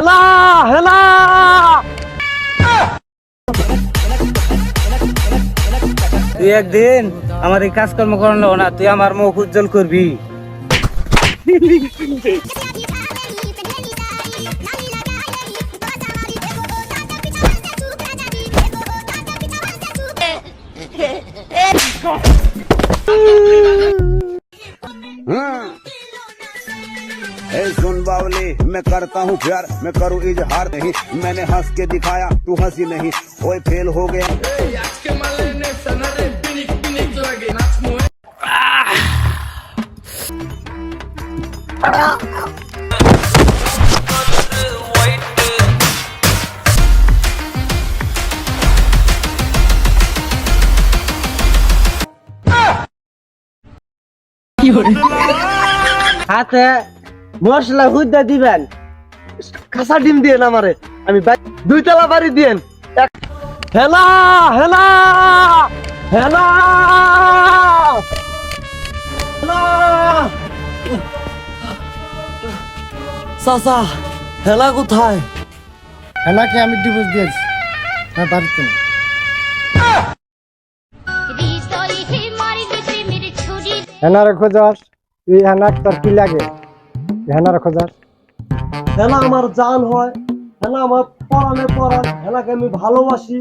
হেলা হেলা তুই একদিন আমার এই কাজকর্ম করল না তুই আমার মুখ উজ্জ্বল করবি। बावली मैं करता हूँ प्यार मैं करूँ इजहार नहीं। मैंने हंस के दिखाया तू हँसी नहीं। ओए फेल हो गया। হাতে মশলা হুদ্দা দিবেন। খাসা ডিম দিয়ে আমারে। আমি বাই- দুই তলা বাড়ি দিয়েন। হেলা হেলা হেলা। হেলা। চাচা হেলা কোথায়? হেলাকে আমি ডিভোর্স দিয়েছি। হ্যাঁ বাড়িতে হেনারে খোঁজাস তুই হেনাক তোর কি লাগে? হেনারে খোঁজাস হেনা আমার জান হয় হেনা আমার পরানে পরান হেনাকে আমি ভালোবাসি।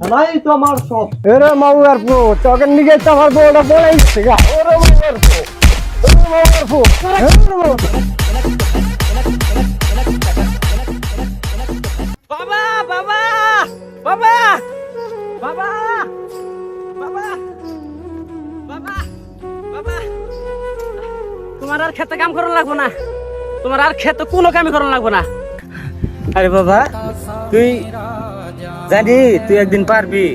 হেনাই তো আমার সব। এরে মাউয়ার পো তোকে নিগে তো আমার বউটা বলেইছে গা। ওরে মাউয়ার পো ওরে মাউয়ার পো বাবা বাবা বাবা বাবা বাবা বাবা বাবা। তোমার আর খেতে কাম করানো লাগবো না। তোমার আর খেতে কোনো কামই করানো লাগবো না। আরে বাবা তুই জানি তুই একদিন পারবি।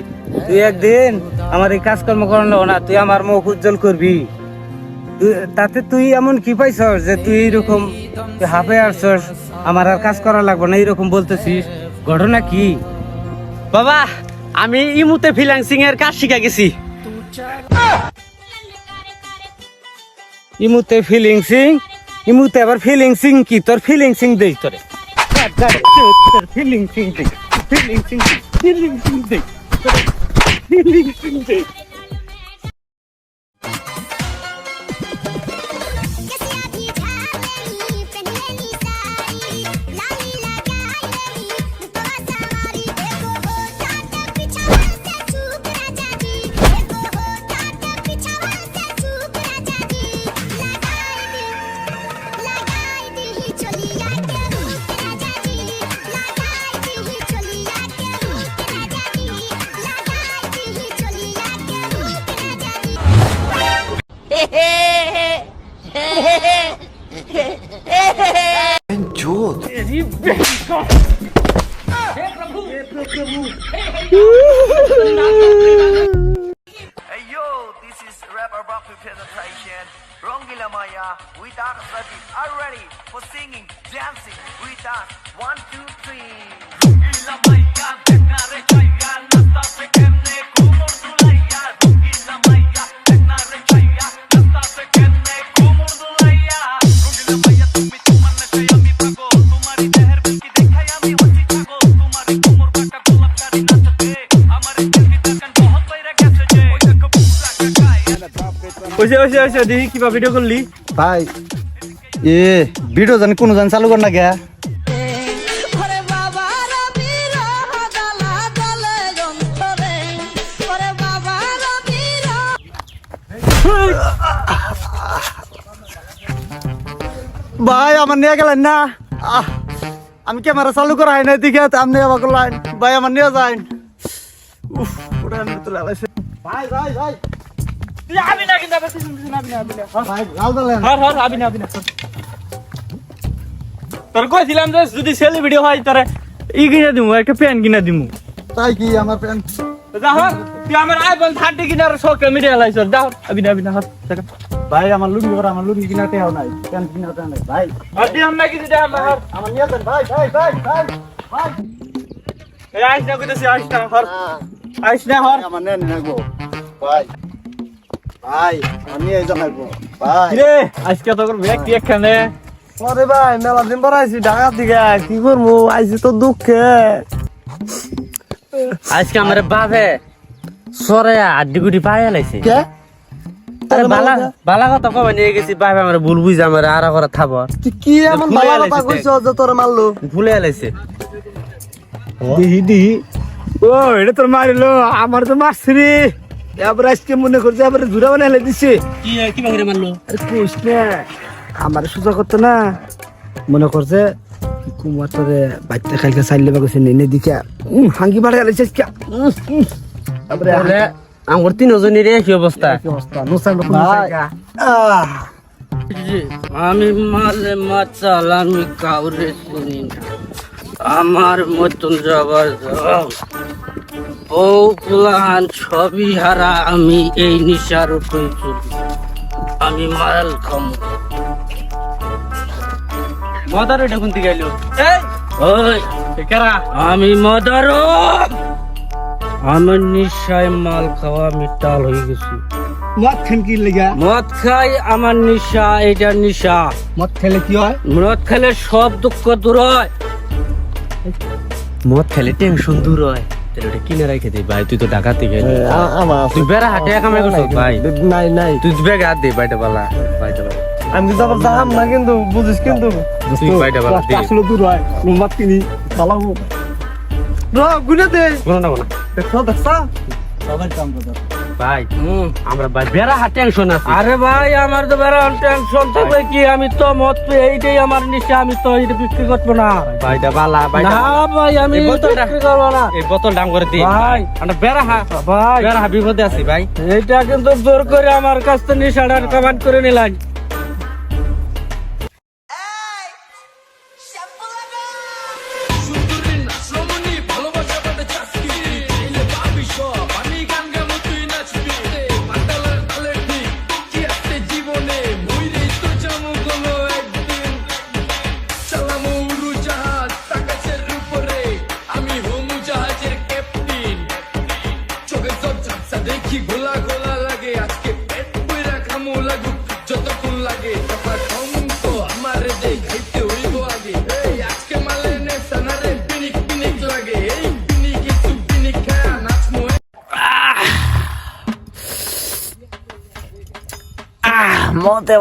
তুই একদিন আমার এই কাজকর্ম করানো না তুই আমার মুখ উজ্জ্বল করবি। তাতে তুই এমন কি পাইছস যে তুই এরকম হাফে আসছস? আমার আর কাজ করা লাগবে না এরকম বলতেছিস। ঘটনা কি? বাবা আমি ইমুতে ফ্রিল্যান্সিং এর কাজ শিখা গেছি। ইমুতে ফিলিংসিং ইমুতে আবার ফিলিংসিং কি? তোর ফিলিংসিং দেই তোরে। তোর ফিলিংসিং দেই ফিলিংসিং ফিলিংসিং দেই ফিলিংসিং দেই। with us ready. Are you ready for singing, dancing with us? One, two, three. ওইসে ওইসে ওইসে দেখি কিবা ভিডিও করলি ভাই এ ভিডিও জানি কোনো জানি চালু কর না গে ওরে বাবার বিরহ জ্বালা জ্বলে যন্ত্রণে ওরে বাবার বিরহ ভাই আমার নিয়ে গেলেন না আহ, আমি ক্যামেরা চালু করা হয় না দিকে আপনি আবার করলেন ভাই আমার নিয়ে যান উফ ওটা আমি তো লাগাইছে ভাই ভাই ভাই তুই আবি না কিন্তু আবার পিছন পিছন আবি না আবি না। ভাই লাল দিলেন হর হর আবি না আবি না তোর কইছিলাম যে যদি সেলি হয় তোরে ই কিনা দিমু একটা কিনা দিমু। তাই কি আমার প্যান্ট? যা হর তুই আমার আইফোন থার্টি কিনার শখ মিডিয়া লাইছ যা হর আবি না আবি না হর ভাই আমার লুঙ্গি করা আমার লুঙ্গি কিনা টেও নাই প্যান্ট কিনা টেও নাই ভাই। আর দিলাম না কিছু দে আমার আমার নিয়ে যান ভাই ভাই ভাই ভাই ভাই। এই আইস না কইতেছি আইস না হর আইস না হর আমার নেন না গো। ভাই। ভাই আমি এই জানাইবো ভাই। রে আজকে তো ব্যক্তি এখানে? আরে ভাই মেলা দিন পর আইছি ঢাকা থেকে কি করব? আইছি তো দুঃখে। আজকে আমার বাবে সরে আড্ডি গুটি পাই লাইছে কে? আরে বালা বালা কথা কবে নিয়ে গেছি বাবে আমার ভুল বুঝে আমার আর করে থাব কি এমন ভালো কথা যে তোরে মারলো? ভুলে লাইছে দিহি দিহি। ও এটা তোর মারিলো আমার তো মারছি রে এবার আজকে মনে করছে আবার জুড়া বানাই হেলে দিছে। কি কি বাগরে মারলো? আরে কোষ না আমার সোজা করতো না। মনে করছে কুমার তোরে বাচ্চা খাইকে চাইলে বা কইছে নেনে দিকে। হাঙ্গি বাড়ে হেলেছে আজকে। তারপরে আমার তিনজনের কি অবস্থা। কি অবস্থা রকম আহ। আমি মালে মাচাল আমি কাউরে শুনি না। আমার মতন জবর বউ প্লান ছবি হারা আমি এই নিশার উপরে চলি। আমি মাল খাম। মদার এটা কোন দিকে এলো ওই কেরা? আমি মদার। আমার নিশায় মাল খাওয়া আমি টাল হয়ে গেছি। মদ খান কি লেগা? মদ খাই আমার নিশা এটা নিশা। মদ খেলে কি হয়? মদ খেলে সব দুঃখ দূর হয়। মদ খেলে টেনশন দূর হয়। তাহলে ওটা কিনে রেখে দে ভাই তুই তো গেলি আমার তুই বেড়া হাটে কামাই করছিস ভাই? নাই নাই তুই বেগে হাত দে বাইটা বালা বাইটা বালা আমি তো আবার যাম না কিন্তু বুঝিস কিন্তু। তুই বাইটা বালা দে। আসলে দূর হয় মদ কিনি চালাবো র গুনে দে। কোনো না কোনো দেখছ দেখছ? কাম করতে ভাই। আমরা ভাই বেড়া হাট টেনশন আছে। আরে ভাই আমার তো বেড়া টেনশন থাকবে কি? আমি তো মত এইটাই আমার নিশা আমি তো এটা বিক্রি করব না। ভাইটা বালা ভাই না ভাই আমি বিক্রি করব না। এই বোতল দাম করে দিই ভাই। আমরা বেড়া হা ভাই। বেড়া বিপদে আছি ভাই। এইটা কিন্তু জোর করে আমার কাছ থেকে নিশাটার কমান্ড করে নিলাম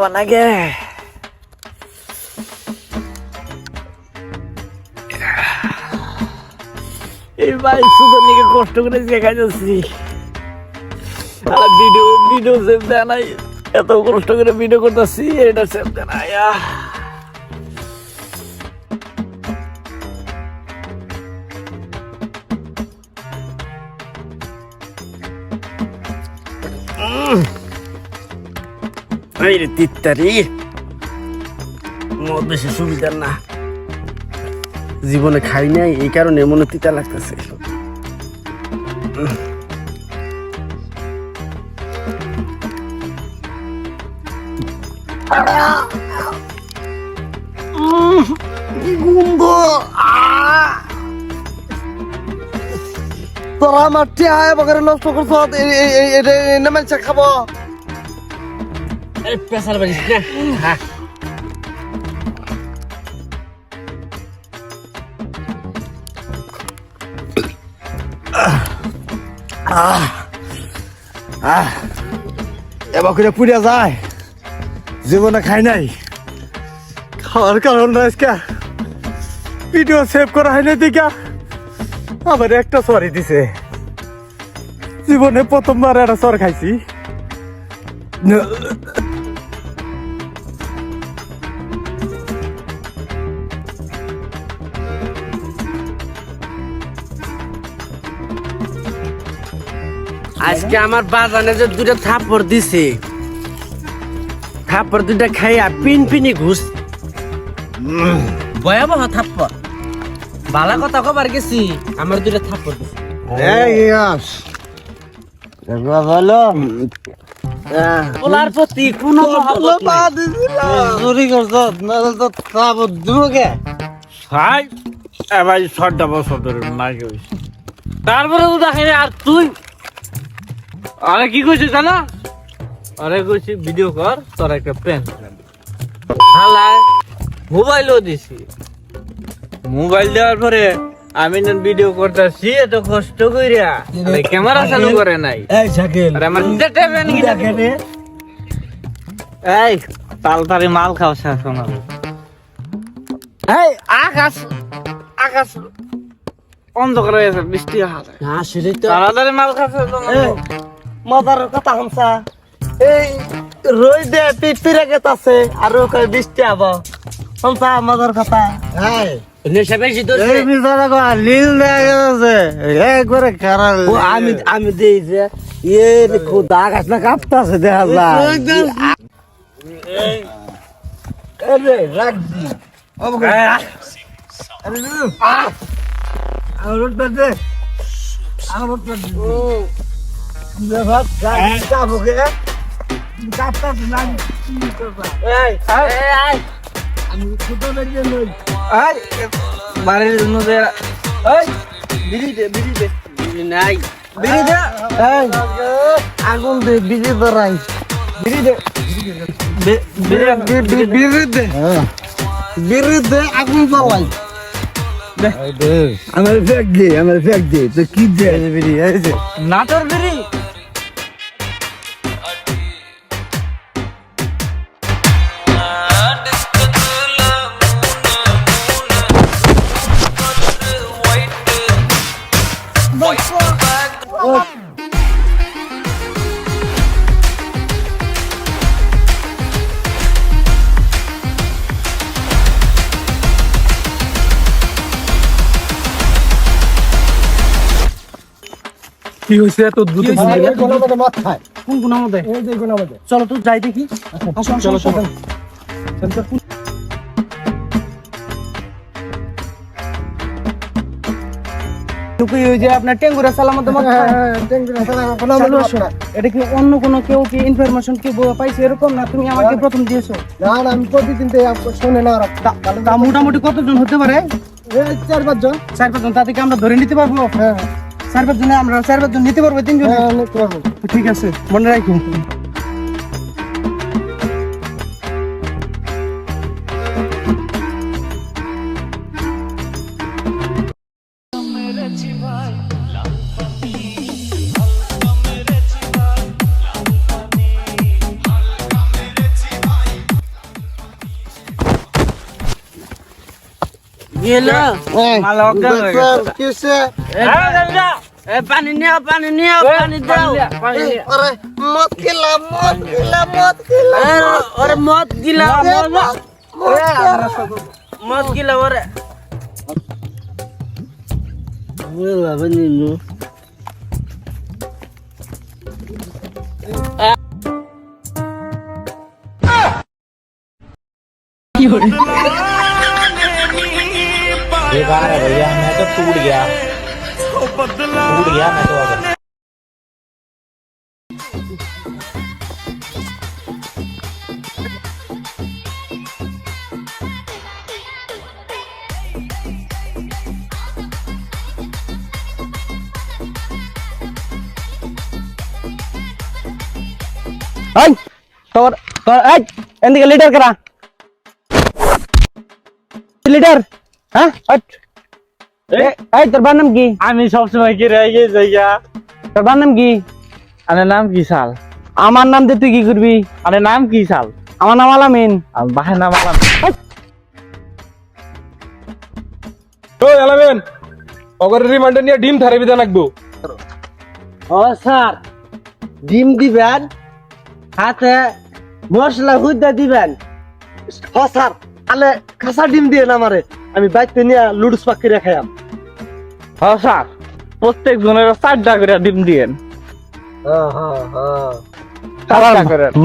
বানাগে এই ভাই শুধু নিকে কষ্ট করে দেখা যাচ্ছি। আর ভিডিও ভিডিও সেভ দেয় নাই। এত কষ্ট করে ভিডিও করতেছি, এটা সেভ দেয় নাই রে তিত্তারি মদ বেশি সুবিধার না জীবনে খাই নাই এই কারণে মনে তিতা লাগতেছে তোরা আমার টিহায় বগরে নষ্ট করছ এটা খাব হ্যাঁ। এবার করে পুড়িয়া যায়। জীবনে খাই নাই। খাওয়ার কারণ আজকে। ভিডিও সেভ করা হয় না দেখা আবার একটা সরি দিছে। জীবনে প্রথমবার একটা সর খাইছি। আজকে আমার বাজানে যে দুটা থাপ্পড় দিছে থাপ্পড় দুটা খাইয়া পিন পিনি ঘুষ। ভয়াবহ থাপ্পড়। বালা কথা কবার গেছি আমার দুটা থাপ্পড় দিছে। বলো ওলার প্রতি কোনো মহব্বত নাই। চুরি করছ নাহলে তো খাব দুকে ভাই এবার ছটা বছর ধরে নাই তারপরে তো দেখেনি আর তুই আরে কি কইছিস জানো? আরে কইছি ভিডিও কর তোর একটা পেন হালায় মোবাইলও দিছি। মোবাইল দেওয়ার পরে আমি না ভিডিও করতেছি এত কষ্ট কইরা। আরে ক্যামেরা চালু করে নাই। এই শাকিল আরে আমার দেটে পেন কি দেখে এই তালতারি মাল খাও শাসন এই আকাশ আকাশ অন্ধকার হয়ে গেছে বৃষ্টি হাতে না সেটাই তো। তাড়াতাড়ি মাল খাচ্ছে তো এই, মজার কথা হামসা এই রই দে পিপিরে গেতাছে আর কই বৃষ্টি আব। হামসা মজার কথা? হ্যাঁ আমি আমি দেই যে এ খোদা গাছ না কাঁপতাছে দেখা যায়। আমার বাড়ির জন্য যে এই বিড়ি দে বিড়ি দে। বিড়ি নাই। বিড়ি দে। এই। আগুন দে বিজে ধরাই। বিড়ি দে। বিড়ি বিরুদ্ধে বিরুদ্ধে আগুন জ্বালাই। আমার ফেক দে আমার ফেক দে। তো কি দে? বিড়ি এই যে। নাটোর বিড়ি? কি হইছে এত দ্রুত কোন কোন মধ্যে এই যে কোন চলো তো যাই দেখি। আসো চলো চলো। টুকুই ওই যে আপনার টেঙ্গুরা সালামত মত চালু আসো। এটা কি অন্য কোনো কেউ কি ইনফরমেশন কি পাইছে এরকম না তুমি আমাকে প্রথম দিয়েছ? না না আমি প্রতিদিন শুনে না তা- তা মোটামুটি কতজন হতে পারে? এই চার পাঁচজন। চার পাঁচজন তাদেরকে আমরা ধরে নিতে পারব? হ্যাঁ। চার পাঁচজনে আমরা চার পাঁচজন নিতে পারব তিনজন? হ্যাঁ নিতে পারব। ঠিক আছে মনে রাখো। গেছে। কিসে এ, পানি নিও পানি নিও পানি দাও পানি নিও। আরে মদ খেলাম মদ খেলাম মদ খেলাম এ, ওরে মদ গিলা মদ মদ গিলা ওরে এই তোর তোর এই এদিকে লিডার করা লিডার হ্যাঁ হট। এ, এই তোর বার নাম কি? আমি সবসময় কি রেগে যাইয়া তোর বার নাম কি? আরে নাম কি সাল? আমার নাম দিয়ে তুই কি করবি? আরে নাম কি সাল? আমার নাম আলামিন। বাহের নাম আলাম। ওই আলামেন অগর রিমান্ডে নিয়ে ডিম থারে বিধান রাখব ও স্যার ডিম দিবেন হাতে মশলা হুদ্দা দিবেন। হ স্যার আলে কাঁচা ডিম দিয়ে না আমারে? আমি বাইতে নিয়ে লুডুস পাখি রেখায়াম হ্যাঁ স্যার। প্রত্যেক জনের চারটা করে ডিম দিয়েন।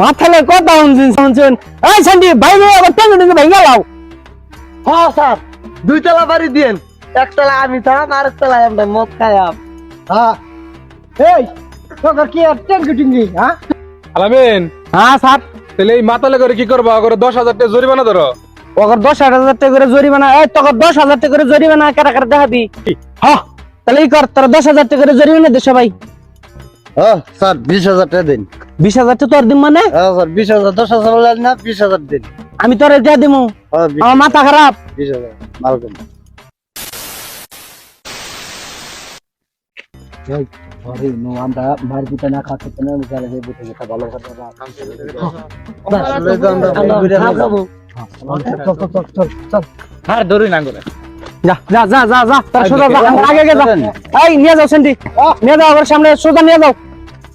মাথালে কথা শুনছেন শুনছেন। এই সান্ডি ভাই আবার ভাই গেলাও হ্যাঁ স্যার। দুই তলা বাড়ি দিয়েন। এক তলা আমি থাম আর এক তলায় আমরা মদ খায়াম হ্যাঁ। এই তোর কি আর টেঙ্গি টেঙ্গি হ্যাঁ? আলামিন। হ্যাঁ স্যার। তাহলে এই মাতালে করে কি করব? করে দশ হাজার টাকা জরিমানা ধরো। ওকে দশ হাজার টাকা করে জরিমানা এই তোকে দশ হাজার টাকা করে জরিমানা কারা কারা দেখাবি? হ্যাঁ তাহলে এই কর তোরা দশ হাজার টাকা করে জরিমানা দে সবাই। হ্যাঁ স্যার বিশ হাজার টাকা দিন। বিশ হাজার তো তোর দিম মানে? হ্যাঁ স্যার বিশ হাজার দশ হাজার না বিশ হাজার দিন। আমি তোর এটা দিমু। আমার মাথা খারাপ। বিশ হাজার মালকম আমরা না ভালো কথা আর না করে। যা যা যা যা যা তার সোজা যা আগে আগে যা। এই নিয়ে যাও সেন্টি। নিয়ে যাও আমার সামনে সোজা নিয়ে যাও।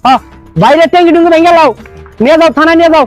হ্যাঁ বাইরে ট্যাঙ্কি টুঙ্গি ভেঙে লাও নিয়ে যাও থানায় নিয়ে যাও।